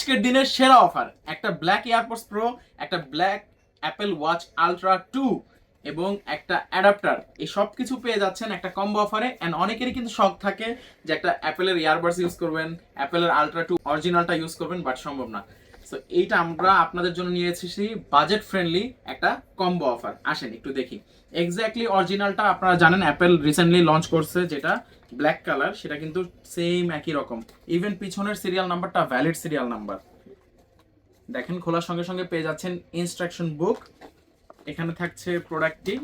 আজকের দিনের সেরা অফার, একটা ব্ল্যাক এয়ারপোর্টস প্রো একটা black Apple watch ultra two এবং একটা অ্যাডাপ্টার এই সব কিছু পেয়ে যাচ্ছেন একটা কম্বো অফারে অ্যান্ড অনেকেরই কিন্তু শখ থাকে যে একটা অ্যাপেলের ইয়ারবাডস ইউজ করবেন অ্যাপেলের আলট্রা টু অরিজিনালটা ইউজ করবেন বাট সম্ভব না। সো এইটা আমরা আপনাদের জন্য নিয়ে এসেছি বাজেট ফ্রেন্ডলি একটা কম্বো অফার আসেন, একটু দেখি। এক্স্যাক্টলি অরিজিনালটা আপনারা জানেন অ্যাপেল রিসেন্টলি লঞ্চ করছে যেটা ব্ল্যাক কালার সেটা কিন্তু সেম একই রকম। ইভেন পিছনের সিরিয়াল নাম্বারটা ভ্যালিড সিরিয়াল নাম্বার দেখেন, খোলার সঙ্গে সঙ্গে পেয়ে যাচ্ছেন ইনস্ট্রাকশন বুক এখানে থাকছে প্রোডাক্টটি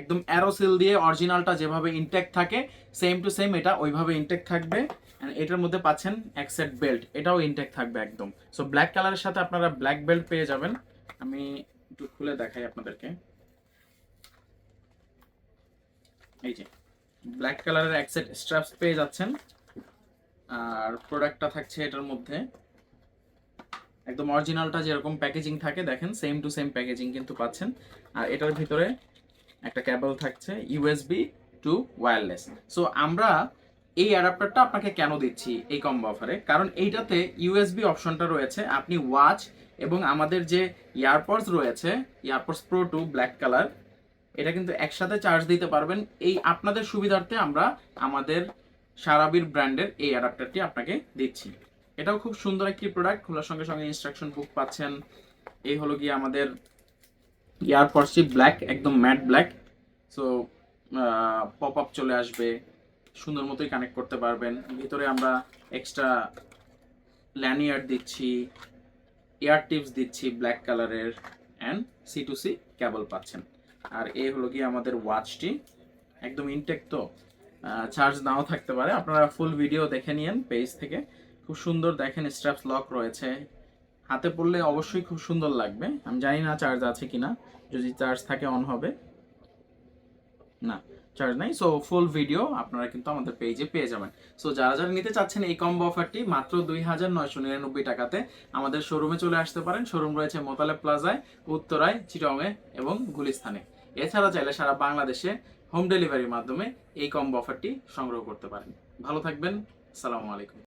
একদম অ্যারোসিল দিয়ে অরিজিনালটা যেভাবে ইনটেক থাকে সেম টু সেম এটা ওইভাবে ইনটেক থাকবে। এটার মধ্যে পাচ্ছেন এক সেট বেল্ট এটাও ইনটেক থাকবে একদম। সো ব্ল্যাক কালারের সাথে আপনারা ব্ল্যাক বেল্ট পেয়ে যাবেন। আমি একটু খুলে দেখাই আপনাদেরকে। এই যে ব্ল্যাক কালারের এক সেট স্ট্রাপস পেয়ে যাচ্ছেন। আর প্রোডাক্টটা থাকছে এটার মধ্যে। একদম অরিজিনালটা যেরকম প্যাকেজিং থাকে, দেখেন সেম টু সেম প্যাকেজিং কিন্তু পাচ্ছেন। আর এটার ভিতরে একটা ক্যাবল থাকছে ইউএসবি টু ওয়্যারলেস সো আমরা এই অ্যাডাপ্টারটা আপনাকে কেন দিচ্ছি এই কম্বো অফারে কারণ এইটাতে ইউএসবি অপশনটা রয়েছে, আপনি ওয়াচ এবং আমাদের যে ইয়ারপডস রয়েছে AirPods Pro two black colour এটা কিন্তু একসাথে চার্জ দিতে পারবেন। এই আপনাদের সুবিধার্থে আমরা আমাদের সারাবির ব্র্যান্ডের এই অ্যাডাপ্টারটি আপনাকে দিচ্ছি। এটাও খুব সুন্দর একটি প্রোডাক্ট খোলার সঙ্গে সঙ্গে ইনস্ট্রাকশন বুক পাচ্ছেন। এই হলো গিয়ে আমাদের ইয়ারপডসটি ব্ল্যাক, একদম matte black. So pop up চলে আসবে, সুন্দর মতোই কানেক্ট করতে পারবেন। ভিতরে আমরা এক্সট্রা ল্যানিয়ার্ড দিচ্ছি এয়ার টিপস দিচ্ছি ব্ল্যাক কালারের and C to C cable পাচ্ছেন। আর এই হলো গিয়ে আমাদের ওয়াচটি একদম ইনটেক তো চার্জ নাও থাকতে পারে। আপনারা ফুল ভিডিও দেখে নিন পেজ থেকে। খুব সুন্দর দেখেন স্ট্র্যাপস লক রয়েছে। হাতে পড়লে অবশ্যই খুব সুন্দর লাগবে। আমি জানি না চার্জ আছে কিনা, যদি চার্জ থাকে অন হবে। না চার্জ নাই সো ফুল ভিডিও আপনারা কিন্তু আমাদের পেজে পেয়ে যাবেন। সো যারা যারা নিতে চাচ্ছেন এই কম্বো অফারটি মাত্র দুই হাজার নয়শো নিরানব্বই টাকাতে আমাদের শোরুমে চলে আসতে পারেন। শোরুম রয়েছে মোতালেব প্লাজায়, উত্তরায়, চিটংয়ে এবং গুলিস্তানে। এছাড়া চাইলে সারা বাংলাদেশে হোম ডেলিভারির মাধ্যমে এই কম্বো অফারটি সংগ্রহ করতে পারেন। ভালো থাকবেন আসসালামু আলাইকুম।